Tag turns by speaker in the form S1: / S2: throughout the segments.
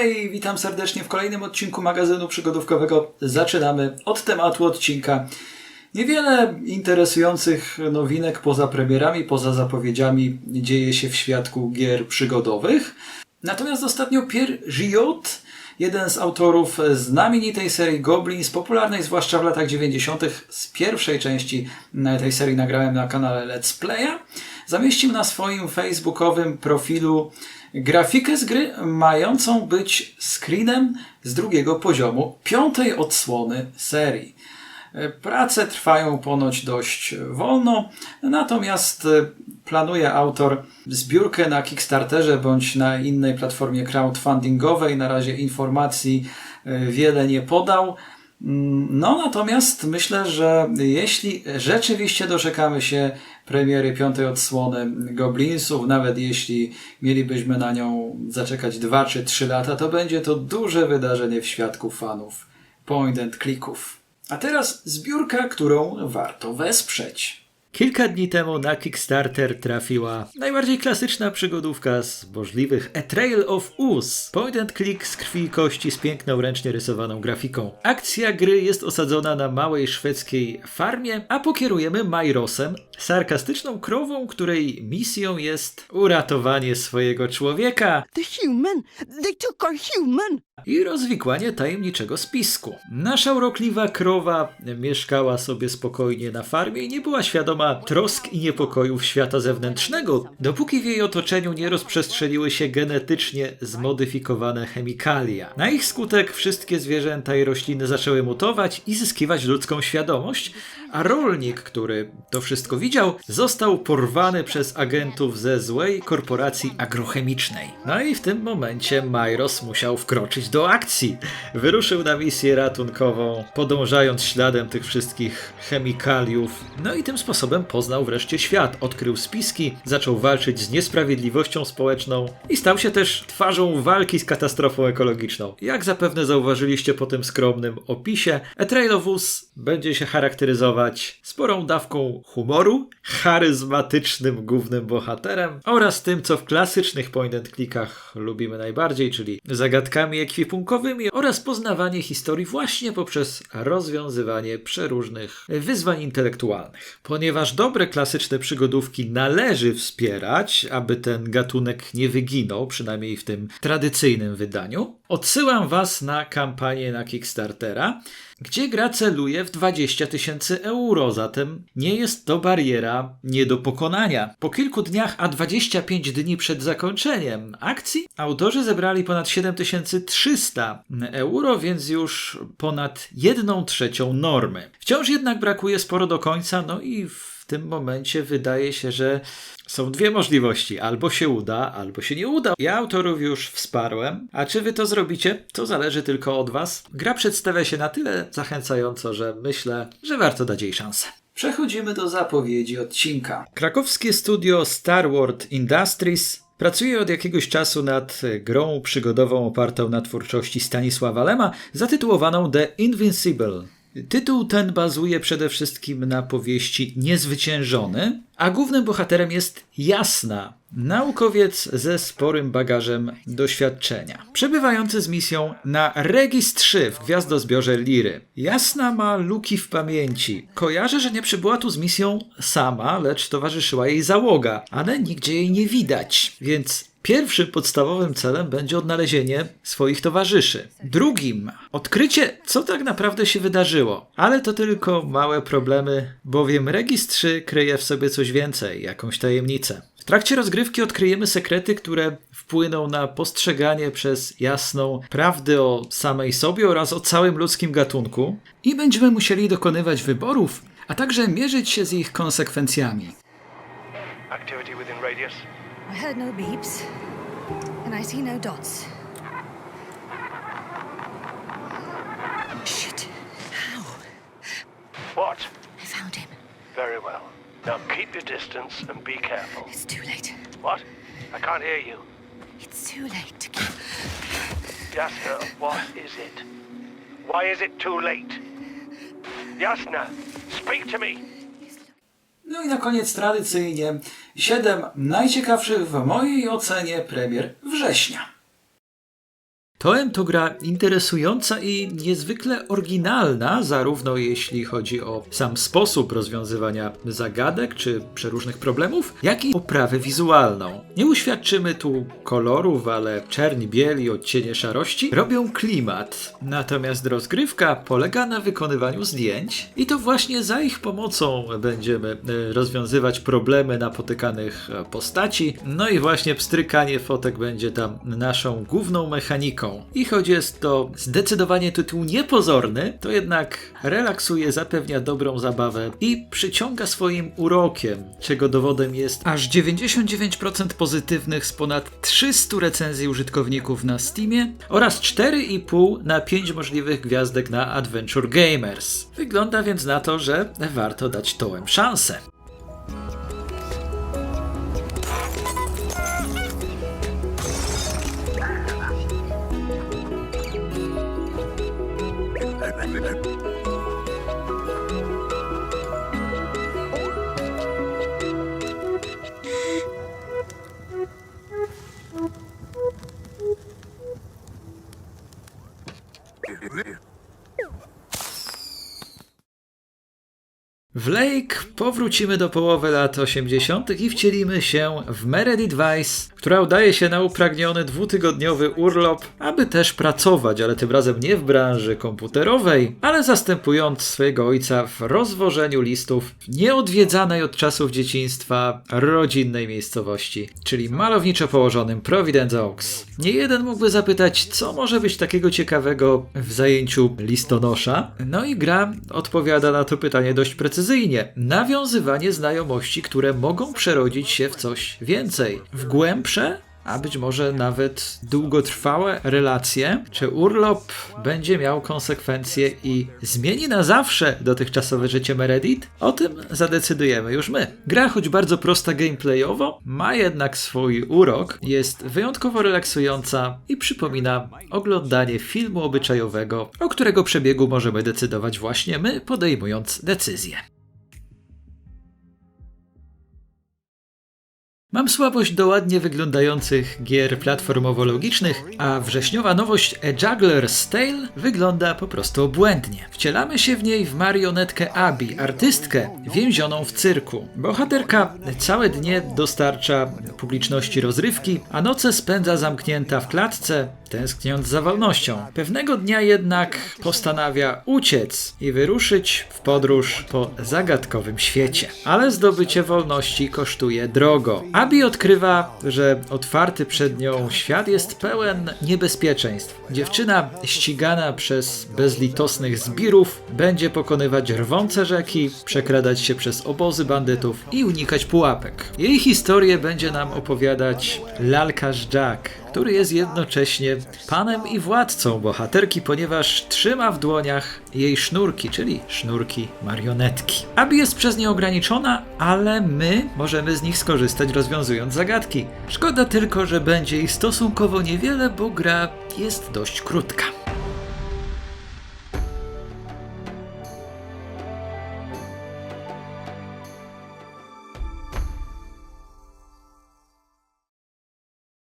S1: Hej, witam serdecznie w kolejnym odcinku magazynu przygodówkowego. Zaczynamy od tematu odcinka. Niewiele interesujących nowinek poza premierami, poza zapowiedziami dzieje się w świadku gier przygodowych. Natomiast ostatnio Pierre Giot, jeden z autorów znamienitej serii Goblins, popularnej zwłaszcza w latach 90. z pierwszej części tej serii nagrałem na kanale Let's Playa, zamieścił na swoim facebookowym profilu grafikę z gry mającą być screenem z drugiego poziomu piątej odsłony serii. Prace trwają ponoć dość wolno, natomiast planuje autor zbiórkę na Kickstarterze bądź na innej platformie crowdfundingowej. Na razie informacji wiele nie podał. No natomiast myślę, że jeśli rzeczywiście doczekamy się premiery piątej odsłony Goblinsów, nawet jeśli mielibyśmy na nią zaczekać 2 czy 3 lata, to będzie to duże wydarzenie w świadku fanów point and clicków. A teraz zbiórka, którą warto wesprzeć. Kilka dni temu na Kickstarter trafiła najbardziej klasyczna przygodówka z możliwych A Trail of Us. Point and click z krwi i kości z piękną ręcznie rysowaną grafiką. Akcja gry jest osadzona na małej szwedzkiej farmie, a pokierujemy Majrosem, sarkastyczną krową, której misją jest uratowanie swojego człowieka
S2: The human! They took our human!
S1: I rozwikłanie tajemniczego spisku. Nasza urokliwa krowa mieszkała sobie spokojnie na farmie i nie była świadoma trosk i niepokojów świata zewnętrznego, dopóki w jej otoczeniu nie rozprzestrzeniły się genetycznie zmodyfikowane chemikalia. Na ich skutek wszystkie zwierzęta i rośliny zaczęły mutować i zyskiwać ludzką świadomość, a rolnik, który to wszystko widział, został porwany przez agentów ze złej korporacji agrochemicznej. No i w tym momencie Myros musiał wkroczyć do akcji. Wyruszył na misję ratunkową, podążając śladem tych wszystkich chemikaliów. No i tym sposobem poznał wreszcie świat, odkrył spiski, zaczął walczyć z niesprawiedliwością społeczną i stał się też twarzą walki z katastrofą ekologiczną. Jak zapewne zauważyliście po tym skromnym opisie, A Trail of Us będzie się charakteryzować sporą dawką humoru, charyzmatycznym głównym bohaterem oraz tym, co w klasycznych point and clickach lubimy najbardziej, czyli zagadkami ekwipunkowymi oraz poznawanie historii właśnie poprzez rozwiązywanie przeróżnych wyzwań intelektualnych. Ponieważ dobre klasyczne przygodówki należy wspierać, aby ten gatunek nie wyginął, przynajmniej w tym tradycyjnym wydaniu, odsyłam Was na kampanię na Kickstartera, gdzie gra celuje w 20 tysięcy euro, zatem nie jest to bariera nie do pokonania. Po kilku dniach, a 25 dni przed zakończeniem akcji, autorzy zebrali ponad 7300 euro, więc już ponad 1 trzecią normy. Wciąż jednak brakuje sporo do końca, no i w tym momencie wydaje się, że są dwie możliwości. Albo się uda, albo się nie uda. Ja autorów już wsparłem, a czy wy to zrobicie, to zależy tylko od was. Gra przedstawia się na tyle zachęcająco, że myślę, że warto dać jej szansę. Przechodzimy do zapowiedzi odcinka. Krakowskie studio Star Wars Industries Pracuje od jakiegoś czasu nad grą przygodową opartą na twórczości Stanisława Lema, zatytułowaną The Invincible. Tytuł ten bazuje przede wszystkim na powieści Niezwyciężony, a głównym bohaterem jest Jasna, naukowiec ze sporym bagażem doświadczenia. Przebywający z misją na Regis 3 w gwiazdozbiorze Liry. Jasna ma luki w pamięci. Kojarzy, że nie przybyła tu z misją sama, lecz towarzyszyła jej załoga, ale nigdzie jej nie widać, więc Pierwszym podstawowym celem będzie odnalezienie swoich towarzyszy. Drugim odkrycie, co tak naprawdę się wydarzyło. Ale to tylko małe problemy, bowiem Regis 3 kryje w sobie coś więcej, jakąś tajemnicę. W trakcie rozgrywki odkryjemy sekrety, które wpłyną na postrzeganie przez jasną prawdy o samej sobie oraz o całym ludzkim gatunku i będziemy musieli dokonywać wyborów, a także mierzyć się z ich konsekwencjami.
S3: Activity within radius.
S4: I heard no beeps, and I see no dots. Shit. How?
S3: What?
S4: I found him.
S3: Very well. Now keep your distance and be careful.
S4: It's too late.
S3: What? I can't hear you.
S4: It's too late to keep.
S3: Jasna, what is it? Why is it too late? Jasna, speak to me.
S1: No i na koniec tradycyjnie 7 najciekawszych w mojej ocenie premier września. Toem to gra interesująca i niezwykle oryginalna, zarówno jeśli chodzi o sam sposób rozwiązywania zagadek czy przeróżnych problemów, jak i oprawę wizualną. Nie uświadczymy tu kolorów, ale czerń, biel i odcienie szarości robią klimat. Natomiast rozgrywka polega na wykonywaniu zdjęć i to właśnie za ich pomocą będziemy e, rozwiązywać problemy napotykanych e, postaci. No i właśnie pstrykanie fotek będzie tam naszą główną mechaniką. I choć jest to zdecydowanie tytuł niepozorny, to jednak relaksuje, zapewnia dobrą zabawę i przyciąga swoim urokiem, czego dowodem jest aż 99% pozytywnych z ponad 300 recenzji użytkowników na Steamie oraz 4,5 na 5 możliwych gwiazdek na Adventure Gamers. Wygląda więc na to, że warto dać tołem szansę. W Lake powrócimy do połowy lat 80. i wcielimy się w Meredith Weiss, która udaje się na upragniony dwutygodniowy urlop, aby też pracować, ale tym razem nie w branży komputerowej, ale zastępując swojego ojca w rozwożeniu listów nieodwiedzanej od czasów dzieciństwa rodzinnej miejscowości, czyli malowniczo położonym Providence Oaks. Nie jeden mógłby zapytać, co może być takiego ciekawego w zajęciu listonosza? No i gra odpowiada na to pytanie dość precyzyjnie. Nawiązywanie znajomości, które mogą przerodzić się w coś więcej. W głębsze, a być może nawet długotrwałe relacje, czy urlop będzie miał konsekwencje i zmieni na zawsze dotychczasowe życie Meredith? O tym zadecydujemy już my. Gra, choć bardzo prosta gameplayowo, ma jednak swój urok, jest wyjątkowo relaksująca i przypomina oglądanie filmu obyczajowego, o którego przebiegu możemy decydować właśnie my, podejmując decyzję. Mam słabość do ładnie wyglądających gier platformowo-logicznych, a wrześniowa nowość A Juggler's Tale wygląda po prostu obłędnie. Wcielamy się w niej w marionetkę Abi, artystkę więzioną w cyrku. Bohaterka całe dnie dostarcza publiczności rozrywki, a noce spędza zamknięta w klatce, tęskniąc za wolnością. Pewnego dnia jednak postanawia uciec i wyruszyć w podróż po zagadkowym świecie. Ale zdobycie wolności kosztuje drogo. Abi odkrywa, że otwarty przed nią świat jest pełen niebezpieczeństw. Dziewczyna ścigana przez bezlitosnych zbirów będzie pokonywać rwące rzeki, przekradać się przez obozy bandytów i unikać pułapek. Jej historię będzie nam opowiadać lalkarz Jack, który jest jednocześnie panem i władcą bohaterki, ponieważ trzyma w dłoniach jej sznurki, czyli sznurki marionetki. Abi jest przez nie ograniczona, ale my możemy z nich skorzystać rozwiązując zagadki. Szkoda tylko, że będzie ich stosunkowo niewiele, bo gra jest dość krótka.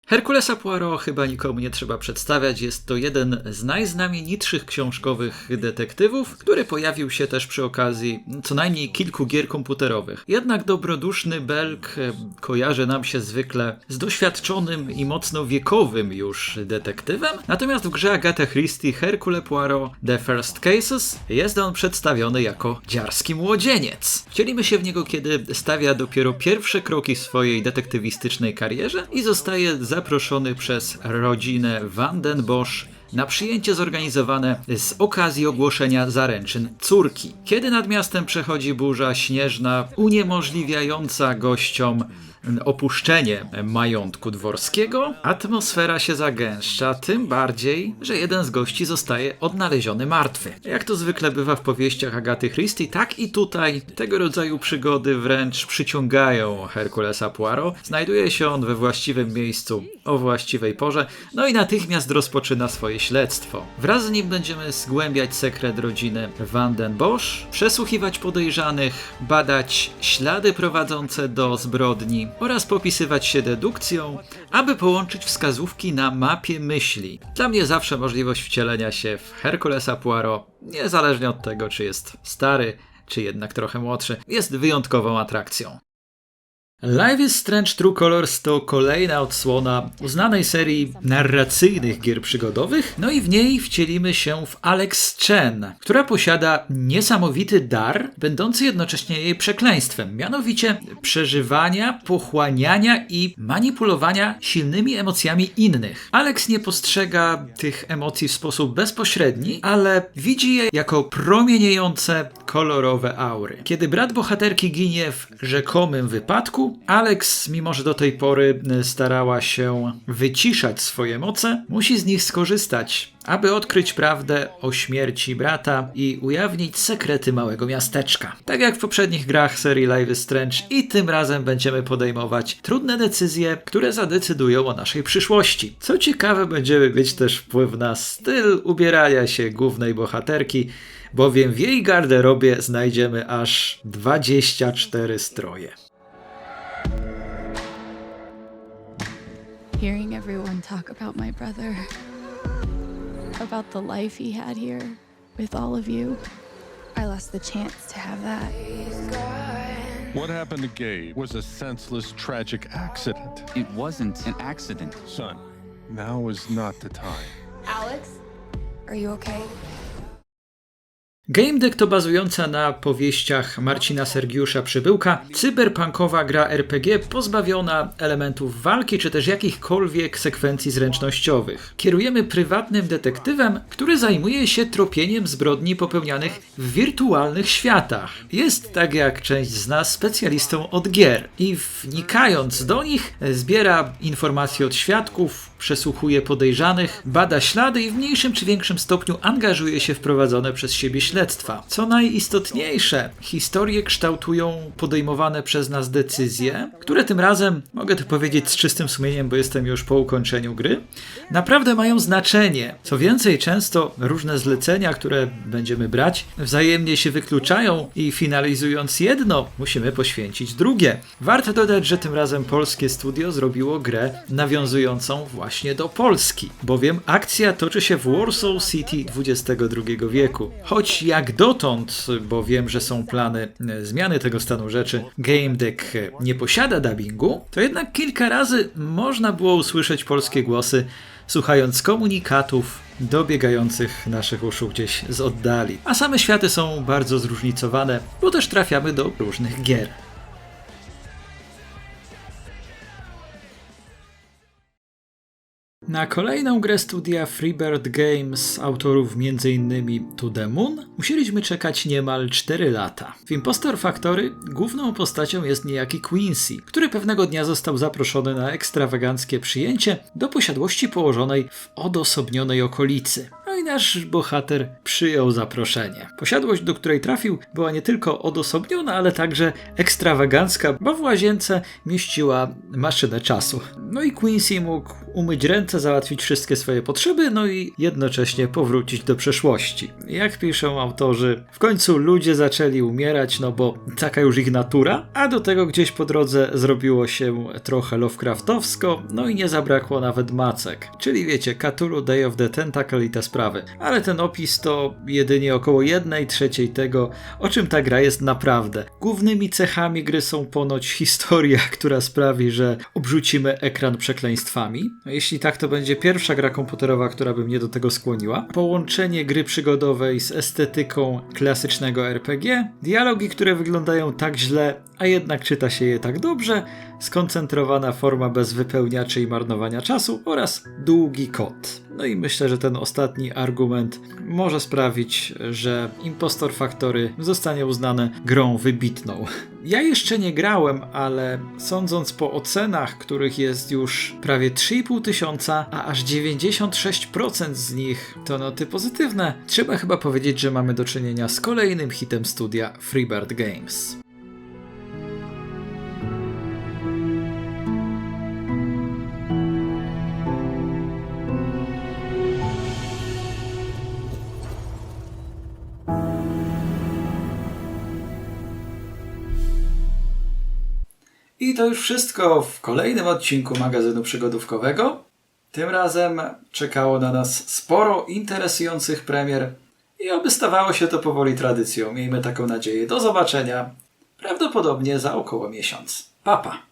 S1: Herkulesa Poirot chyba nikomu nie trzeba przedstawiać. Jest to jeden z najznamienitszych książkowych detektywów, który pojawił się też przy okazji co najmniej kilku gier komputerowych. Jednak dobroduszny Belk e, kojarzy nam się zwykle z doświadczonym i mocno wiekowym już detektywem. Natomiast w grze Agatha Christie Hercule Poirot The First Cases jest on przedstawiony jako dziarski młodzieniec. Wcielimy się w niego, kiedy stawia dopiero pierwsze kroki swojej detektywistycznej karierze i zostaje zaproszony przez rodzinę Van den Bosch na przyjęcie zorganizowane z okazji ogłoszenia zaręczyn córki. Kiedy nad miastem przechodzi burza śnieżna, uniemożliwiająca gościom opuszczenie majątku dworskiego, atmosfera się zagęszcza, tym bardziej, że jeden z gości zostaje odnaleziony martwy. Jak to zwykle bywa w powieściach Agaty Christie, tak i tutaj tego rodzaju przygody wręcz przyciągają Herkulesa Poirot. Znajduje się on we właściwym miejscu o właściwej porze, no i natychmiast rozpoczyna swoje śledztwo. Wraz z nim będziemy zgłębiać sekret rodziny Van den Bosch, przesłuchiwać podejrzanych, badać ślady prowadzące do zbrodni oraz popisywać się dedukcją, aby połączyć wskazówki na mapie myśli. Dla mnie zawsze możliwość wcielenia się w Herkulesa Poirot, niezależnie od tego, czy jest stary, czy jednak trochę młodszy, jest wyjątkową atrakcją. Life is Strange True Colors to kolejna odsłona uznanej serii narracyjnych gier przygodowych, no i w niej wcielimy się w Alex Chen, która posiada niesamowity dar, będący jednocześnie jej przekleństwem, mianowicie przeżywania, pochłaniania i manipulowania silnymi emocjami innych. Alex nie postrzega tych emocji w sposób bezpośredni, ale widzi je jako promieniejące, kolorowe aury. Kiedy brat bohaterki ginie w rzekomym wypadku, Alex, mimo że do tej pory e, starała się wyciszać swoje moce, musi z nich skorzystać, aby odkryć prawdę o śmierci brata i ujawnić sekrety małego miasteczka. Tak jak w poprzednich grach serii Life is Strange i tym razem będziemy podejmować trudne decyzje, które zadecydują o naszej przyszłości. Co ciekawe, będziemy mieć też wpływ na styl ubierania się głównej bohaterki, bowiem w jej garderobie znajdziemy aż 24 stroje.
S5: Hearing everyone talk about my brother, about the life he had here with all of you, I lost the chance to have that.
S6: What happened to Gabe was a senseless, tragic accident.
S7: It wasn't an accident.
S6: Son, now is not the time.
S5: Alex, are you okay?
S1: Game Deck to bazująca na powieściach Marcina Sergiusza Przybyłka cyberpunkowa gra RPG pozbawiona elementów walki czy też jakichkolwiek sekwencji zręcznościowych. Kierujemy prywatnym detektywem, który zajmuje się tropieniem zbrodni popełnianych w wirtualnych światach. Jest, tak jak część z nas, specjalistą od gier i wnikając do nich zbiera informacje od świadków, przesłuchuje podejrzanych, bada ślady i w mniejszym czy większym stopniu angażuje się w prowadzone przez siebie śledztwa. Co najistotniejsze, historie kształtują podejmowane przez nas decyzje, które tym razem, mogę to powiedzieć z czystym sumieniem, bo jestem już po ukończeniu gry, naprawdę mają znaczenie. Co więcej, często różne zlecenia, które będziemy brać, wzajemnie się wykluczają i finalizując jedno, musimy poświęcić drugie. Warto dodać, że tym razem polskie studio zrobiło grę nawiązującą właśnie do Polski, bowiem akcja toczy się w Warsaw City XXI wieku. Choć jak dotąd, bo wiem, że są plany e, zmiany tego stanu rzeczy, Game Deck e, nie posiada dubbingu, to jednak kilka razy można było usłyszeć polskie głosy, słuchając komunikatów dobiegających naszych uszu gdzieś z oddali. A same światy są bardzo zróżnicowane, bo też trafiamy do różnych gier. Na kolejną grę studia Freebird Games, autorów m.in. To The Moon, musieliśmy czekać niemal 4 lata. W Impostor Factory główną postacią jest niejaki Quincy, który pewnego dnia został zaproszony na ekstrawaganckie przyjęcie do posiadłości położonej w odosobnionej okolicy. Nasz bohater przyjął zaproszenie. Posiadłość, do której trafił, była nie tylko odosobniona, ale także ekstrawagancka, bo w łazience mieściła maszynę czasu. No i Quincy mógł umyć ręce, załatwić wszystkie swoje potrzeby, no i jednocześnie powrócić do przeszłości. Jak piszą autorzy, w końcu ludzie zaczęli umierać, no bo taka już ich natura, a do tego gdzieś po drodze zrobiło się trochę Lovecraftowsko, no i nie zabrakło nawet macek. Czyli wiecie, Cthulhu Day of the Tentacle i te sprawy. Ale ten opis to jedynie około jednej trzeciej tego, o czym ta gra jest naprawdę. Głównymi cechami gry są ponoć historia, która sprawi, że obrzucimy ekran przekleństwami. No, Jeśli tak, to będzie pierwsza gra komputerowa, która by mnie do tego skłoniła. Połączenie gry przygodowej z estetyką klasycznego RPG, dialogi, które wyglądają tak źle, a jednak czyta się je tak dobrze, skoncentrowana forma bez wypełniaczy i marnowania czasu oraz długi kod. No i myślę, że ten ostatni argument może sprawić, że Impostor Factory zostanie uznane grą wybitną. Ja jeszcze nie grałem, ale sądząc po ocenach, których jest już prawie 3,5 tysiąca, a aż 96% z nich to noty pozytywne, trzeba chyba powiedzieć, że mamy do czynienia z kolejnym hitem studia Freebird Games. To już wszystko w kolejnym odcinku magazynu przygodówkowego. Tym razem czekało na nas sporo interesujących premier i oby stawało się to powoli tradycją. Miejmy taką nadzieję. Do zobaczenia. Prawdopodobnie za około miesiąc. Papa.